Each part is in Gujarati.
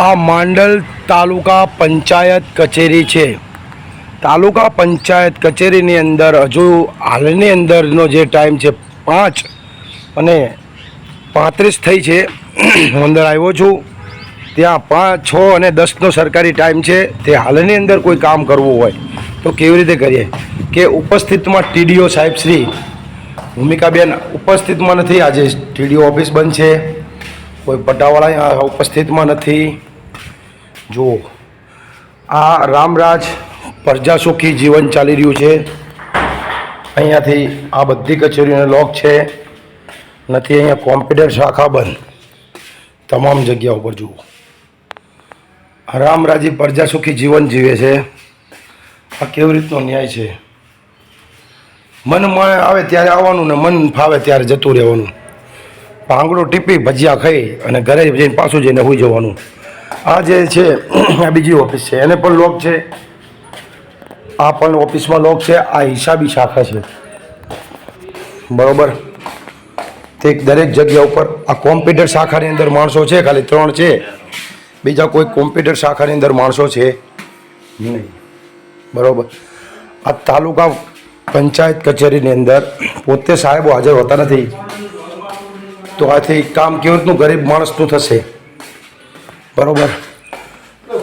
આ માંડલ તાલુકા પંચાયત કચેરી છે. તાલુકા પંચાયત કચેરીની અંદર હજુ હાલની અંદરનો જે ટાઈમ છે પાંચ અને પાંત્રીસ થઈ છે. હું અંદર આવ્યો છું. ત્યાં પાંચ, છ અને દસનો સરકારી ટાઈમ છે. તે હાલની અંદર કોઈ કામ કરવું હોય તો કેવી રીતે કરીએ? કે ઉપસ્થિતમાં ટીડીઓ સાહેબ શ્રી ભૂમિકાબેન ઉપસ્થિતમાં નથી. આજે ટીડીઓ ઓફિસ બંધ છે. કોઈ પટાવાળા ઉપસ્થિતમાં નથી. જુઓ. આ રામરાજ પ્રજાસુખી જીવન ચાલી રહ્યું છે. અહીંયાથી આ બધી કચેરીઓને લોક છે. નથી અહીંયા કોમ્પ્યુટર શાખા બંધ. તમામ જગ્યા ઉપર જુઓ. રામરાજી પ્રજાસુખી જીવન જીવે છે. આ કેવી રીતનો ન્યાય છે? મન મન આવે ત્યારે આવવાનું ને મન ફાવે ત્યારે જતું રહેવાનું. પાંગડો ટીપી ભજીયા ખાઈ અને ઘરે જઈને પાછું જઈને હોઈ જવાનું. આ જે છે, આ બીજી ઓફિસ છે, એને પણ લોક છે. આ પણ ઓફિસમાં લોક છે, આ હિસાબી શાખા છે. બરોબર? તે દરેક જગ્યા ઉપર, આ કોમ્પ્યુટર શાખાની અંદર માણસો છે, ખાલી ત્રણ છે. બીજા કોઈ કોમ્પ્યુટર શાખાની અંદર માણસો છે નહીં. બરોબર? આ તાલુકા પંચાયત કચેરીની અંદર પોતે સાહેબો હાજર હોતા નથી. તો આથી કામ કેવી રીતનું ગરીબ માણસનું થશે? બરોબર.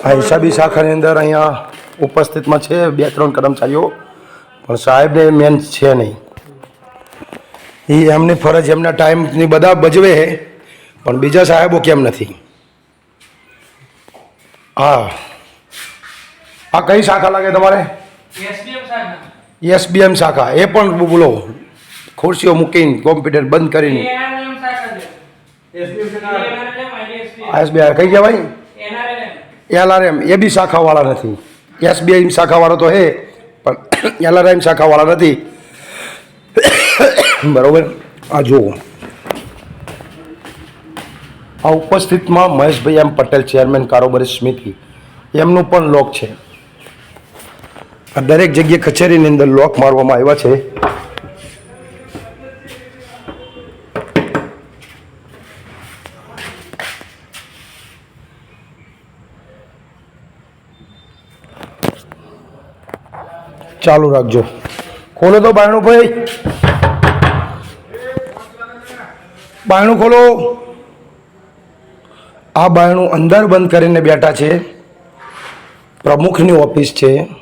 આ હિસાબી શાખાની અંદર અહીંયા ઉપસ્થિતમાં છે બે ત્રણ કર્મચારીઓ પણ સાહેબને મેન છે નહીં. એ એમની ફરજ એમના ટાઈમની બધા ભજવે છે પણ બીજા સાહેબો કેમ નથી? હા. આ કઈ શાખા લાગે તમારે? એસબીએમ શાખા. એ પણ બોલો. ખુરશીઓ મૂકીને કોમ્પ્યુટર બંધ કરીને. એસબીઆઈ કઈ કહેવાય? એલઆરએમ. એ બી શાખાવાળા નથી. એસબીઆઈ શાખાવાળો તો હે, પણ એલઆરએમ શાખાવાળા નથી. બરોબર? આ જુઓ. આ ઉપસ્થિતમાં મહેશભાઈ એમ પટેલ, ચેરમેન કારોબારી સમિતિ. એમનું પણ લોક છે. આ દરેક જગ્યાએ કચેરીની અંદર લોક મારવામાં આવ્યા છે. ચાલુ રાખજો. ખોલો તો બાયણું ભાઈ. બાયણું ખોલો. આ બાયણું અંદર બંધ કરીને બેઠા છે. પ્રમુખની ઓફિસ છે.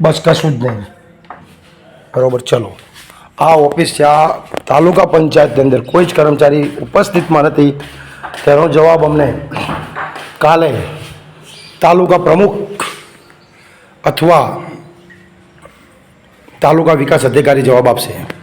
બસ કશું જ નહીં. બરોબર ચલો. આ ઓફિસ છે આ તાલુકા પંચાયતની અંદર કોઈ જ કર્મચારી ઉપસ્થિતમાં નથી. તેનો જવાબ અમને કાલે તાલુકા પ્રમુખ અથવા તાલુકા વિકાસ અધિકારી જવાબ આપશે.